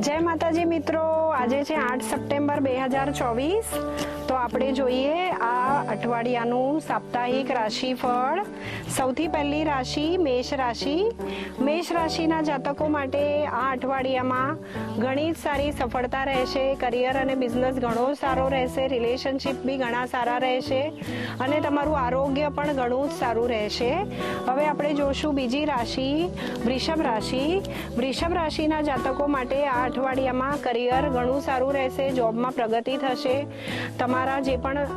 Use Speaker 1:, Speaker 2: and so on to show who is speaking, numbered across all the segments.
Speaker 1: જય માતાજી મિત્રો, આજે છે આઠ સપ્ટેમ્બર બે હજાર ચોવીસ. તો આપણે જોઈએ આ અઠવાડિયાનું સાપ્તાહિક રાશિફળ. સૌથી પહેલી રાશિ મેષ રાશિ. મેષ રાશિના જાતકો માટે આ અઠવાડિયામાં ઘણી જ સારી સફળતા રહેશે, કરિયર અને બિઝનેસ ઘણો સારો રહેશે, રિલેશનશિપ બી ઘણા સારા રહેશે અને તમારું આરોગ્ય પણ ઘણું જ સારું રહેશે. હવે આપણે જોશું બીજી રાશિ, વૃષભ રાશિ. વૃષભ રાશિના જાતકો માટે આ અઠવાડિયામાં કરિયર ઘણું સારું રહેશે, જોબમાં પ્રગતિ થશે. તમારા જે પણ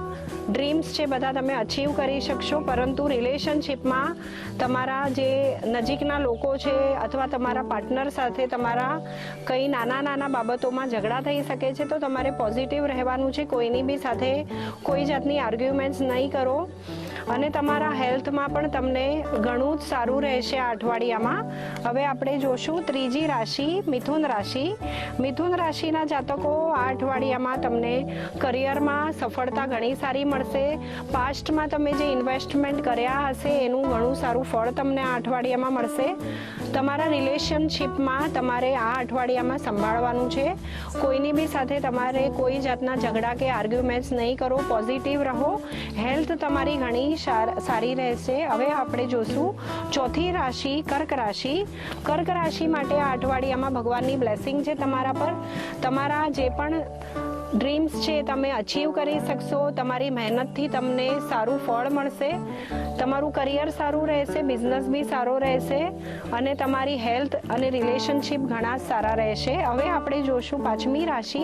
Speaker 1: ડ્રીમ્સ છે બધા તમે અચીવ કરી શકશો, પરંતુ રિલેશનશિપમાં તમારા જે નજીકના લોકો છે અથવા તમારા પાર્ટનર સાથે તમારા કઈ નાના નાના બાબતોમાં ઝઘડા થઈ શકે છે, તો તમારે પોઝિટિવ રહેવાનું છે. કોઈની બી સાથે કોઈ જાતની આર્ગ્યુમેન્ટ્સ નહીં કરો. અને તમારા હેલ્થમાં પણ તમને ઘણું જ સારું રહેશે આ અઠવાડિયામાં. હવે આપણે જોશું ત્રીજી રાશિ, મિથુન રાશિ. મિથુન રાશિના જાતકો આ અઠવાડિયામાં તમને કરિયરમાં સફળતા ઘણી સારી મળશે. પાસ્ટમાં તમે જે ઇન્વેસ્ટમેન્ટ કર્યા હશે, એનું ઘણું સારું ફળ તમને આ અઠવાડિયામાં મળશે. તમારા રિલેશનશિપમાં તમારે આ અઠવાડિયામાં સંભાળવાનું છે. કોઈની બી સાથે તમારે કોઈ જાતના ઝઘડા કે આર્ગ્યુમેન્ટ્સ નહીં કરો પોઝિટિવ રહો. હેલ્થ તમારી ઘણી સાર- સારી રહેશે. હવે આપણે જોશું ચોથી રાશિ, કર્ક રાશિ. કર્ક રાશિ માટે આ અઠવાડિયામાં ભગવાનની બ્લેસિંગ છે તમારા પર. તમારા જે પણ ડ્રીમ્સ છે, તમે અચીવ કરી શકશો. તમારી મહેનતથી તમને સારું ફળ મળશે. તમારું કરિયર સારું રહેશે બિઝનેસ બી સારો રહેશે અને તમારી હેલ્થ અને રિલેશનશિપ ઘણા સારા રહેશે. હવે આપણે જોશું પાંચમી રાશિ.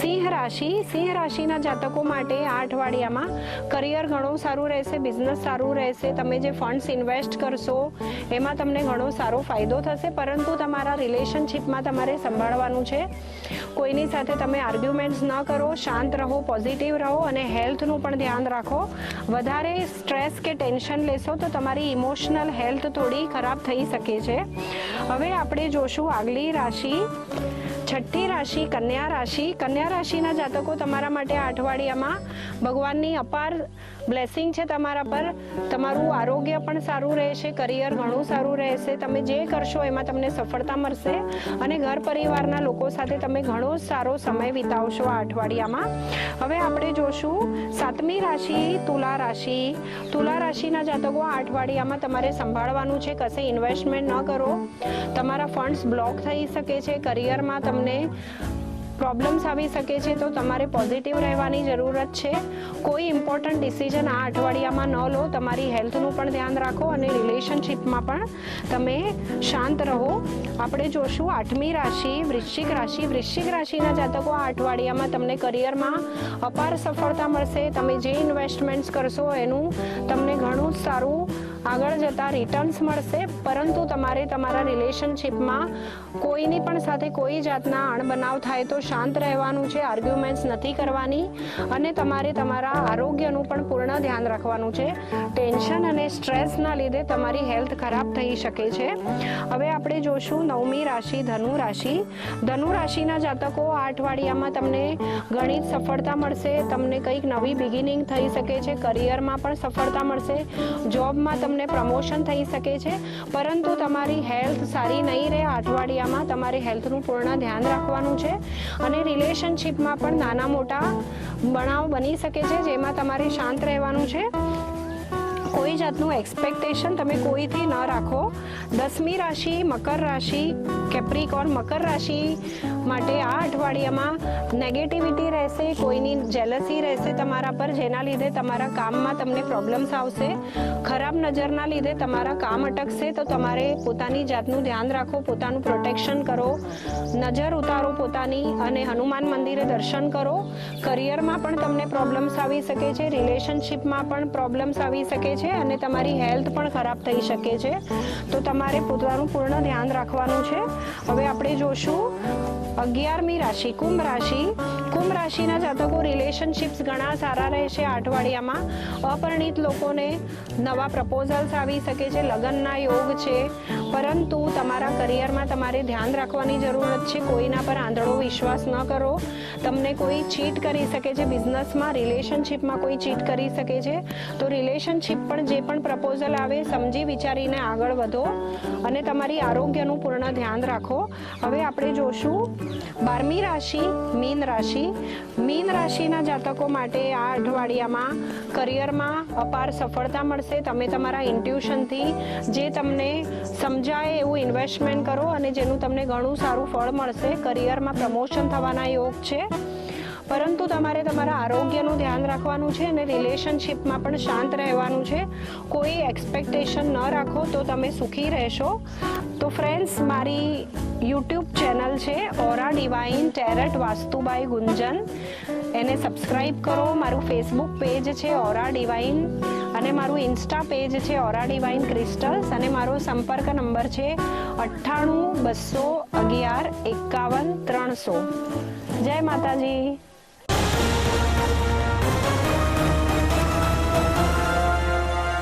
Speaker 1: સિંહ રાશિ. સિંહ રાશિના જાતકો માટે આ અઠવાડિયામાં કરિયર ઘણું સારું રહેશે બિઝનેસ સારું રહેશે. તમે જે ફંડ્સ ઇન્વેસ્ટ કરશો, એમાં તમને ઘણો સારો ફાયદો થશે. પરંતુ તમારા રિલેશનશિપમાં તમારે સંભાળવાનું છે. કોઈની સાથે તમે આર્ગ્યુમેન્ટ્સ ન કરો, શાંત રહો પોઝિટિવ રહો અને હેલ્થનું પણ ધ્યાન રાખો. વધારે સ્ટ્રેસ કે ટેન્શન લેશો તો તમારી ઇમોશનલ હેલ્થ થોડી ખરાબ થઈ શકે છે. હવે આપણે જોશું આગલી રાશિ. છઠ્ઠી રાશિ, કન્યા રાશિ. કન્યા રાશિના જાતકો તમારા માટે આ અઠવાડિયામાં ભગવાનની અપાર બ્લેસિંગ છે તમારા પર. તમારું આરોગ્ય પણ સારું રહેશે, કરિયર ઘણું સારું રહેશે. તમે જે કરશો એમાં તમને સફળતા મળશે અને ઘર પરિવારના લોકો સાથે તમે ઘણો સારો સમય વિતાવશો આ અઠવાડિયામાં. હવે આપણે જોશું સાતમી રાશિ, તુલા રાશિ. તુલા રાશિના જાતકો આ અઠવાડિયામાં તમારે સંભાળવાનું છે. કશે ઇન્વેસ્ટમેન્ટ ન કરો. તમારા ફંડ્સ બ્લોક થઈ શકે છે. કરિયરમાં તમને પ્રોબ્લેમ્સ આવી શકે છે તો તમારે પોઝિટિવ રહેવાની જરૂરત છે. કોઈ ઇમ્પોર્ટન્ટ ડિસિઝન આ અઠવાડિયામાં ન લો. તમારી હેલ્થનું પણ ધ્યાન રાખો અને રિલેશનશિપમાં પણ તમે શાંત રહો. આપણે જોશું આઠમી રાશિ, વૃશ્ચિક રાશિ. વૃશ્ચિક રાશિના જાતકો આ અઠવાડિયામાં તમને કરિયરમાં અપાર સફળતા મળશે. તમે જે ઇન્વેસ્ટમેન્ટ્સ કરશો એનું તમને ઘણું સારું આગળ જતા રિટર્ન્સ મળશે, પરંતુ તમારે તમારા રિલેશનશિપમાં કોઈની પણ સાથે કોઈ જાતના અણબનાવ થાય તો શાંત રહેવાનું છે આર્ગ્યુમેન્ટ્સ નથી કરવાની, અને તમારે તમારા આરોગ્યનું પણ પૂર્ણ ધ્યાન રાખવાનું છે. ટેન્શન અને સ્ટ્રેસના લીધે તમારી હેલ્થ ખરાબ થઈ શકે છે. હવે આપણે જોશું નવમી રાશિ, ધનુ રાશિ. ધનુ રાશિના જાતકો આ અઠવાડિયામાં તમને ઘણી સફળતા મળશે. તમને કંઈક નવી બિગિનિંગ થઈ શકે છે કરિયરમાં પણ સફળતા મળશે. જોબમાં તમને પ્રમોશન થઈ શકે છે. પરંતુ તમારી હેલ્થ સારી નહીં રહે, અઠવાડિયામાં તમારે હેલ્થનું પૂર્ણ ધ્યાન રાખવાનું છે. અને રિલેશનશિપમાં પણ નાના મોટા બનાવ બની શકે છે, જેમાં તમારે શાંત રહેવાનું છે. કોઈ જાતનું એક્સપેક્ટેશન તમે કોઈથી ન રાખો. દસમી રાશિ મકર રાશિ કેપ્રિકોન મકર રાશિ માટે આ અઠવાડિયામાં નેગેટિવિટી રહેશે, કોઈની જેલસી રહેશે તમારા પર, જેના લીધે તમારા કામમાં તમને પ્રોબ્લેમ્સ આવશે. ખરાબ નજરના લીધે તમારા કામ અટકશે, તો તમારે પોતાની જાતનું ધ્યાન રાખો, પોતાનું પ્રોટેક્શન કરો. નજર ઉતારો પોતાની અને હનુમાન મંદિરે દર્શન કરો. કરિયરમાં પણ તમને પ્રોબ્લેમ્સ આવી શકે છે રિલેશનશિપમાં પણ પ્રોબ્લેમ્સ આવી શકે છે અને તમારી હેલ્થ પણ ખરાબ થઈ શકે છે. તો તમારે પોતાનું પૂર્ણ ધ્યાન રાખવાનું છે. હવે આપણે જોશું અગિયારમી રાશિ કુંભ રાશિ કુંભ રાશિના જાતકો રિલેશનશિપ્સ ઘણા સારા રહેશે. અઠવાડિયામાં અપરિણિત લોકોને નવા પ્રપોઝલ્સ આવી શકે છે. લગ્નના યોગ છે. પરંતુ તમારા કરિયરમાં તમારે ધ્યાન રાખવાની જરૂરત છે. કોઈના પર આંધળો વિશ્વાસ ન કરો. તમને કોઈ ચીટ કરી શકે છે. બિઝનેસમાં રિલેશનશિપમાં કોઈ ચીટ કરી શકે છે. તો રિલેશનશિપ પણ જે પણ પ્રપોઝલ આવે, સમજી વિચારીને આગળ વધો અને તમારી આરોગ્યનું પૂર્ણ ધ્યાન રાખો. હવે આપણે જોશું બારમી રાશિ, મીન રાશિ. મીન રાશિના જાતકો માટે આ અઠવાડિયામાં કરિયરમાં અપાર સફળતા મળશે. તમે તમારા ઇન્ટ્યુશનથી જે તમને સમજાય એવું ઇન્વેસ્ટમેન્ટ કરો અને જેનું તમને ઘણું સારું ફળ મળશે. કરિયરમાં પ્રમોશન થવાના યોગ છે. પરંતુ તમારે તમારા આરોગ્યનું ધ્યાન રાખવાનું છે અને રિલેશનશિપમાં પણ શાંત રહેવાનું છે. કોઈ એક્સપેક્ટેશન ન રાખો તો તમે સુખી રહેશો. તો ફ્રેન્ડ્સ મારી યુટ્યુબ ચેનલ છે ઓરા ડિવાઇન ટેરટ વાસ્તુબાઈ ગુંજન. એને સબસ્ક્રાઈબ કરો. મારું ફેસબુક પેજ છે ઓરા ડિવાઇન અને મારું ઇન્સ્ટા પેજ છે ઓરા ડિવાઇન ક્રિસ્ટલ્સ અને મારો સંપર્ક નંબર છે અઠ્ઠાણું, બસો, અગિયાર, એકાવન, ત્રણસો. જય માતાજી.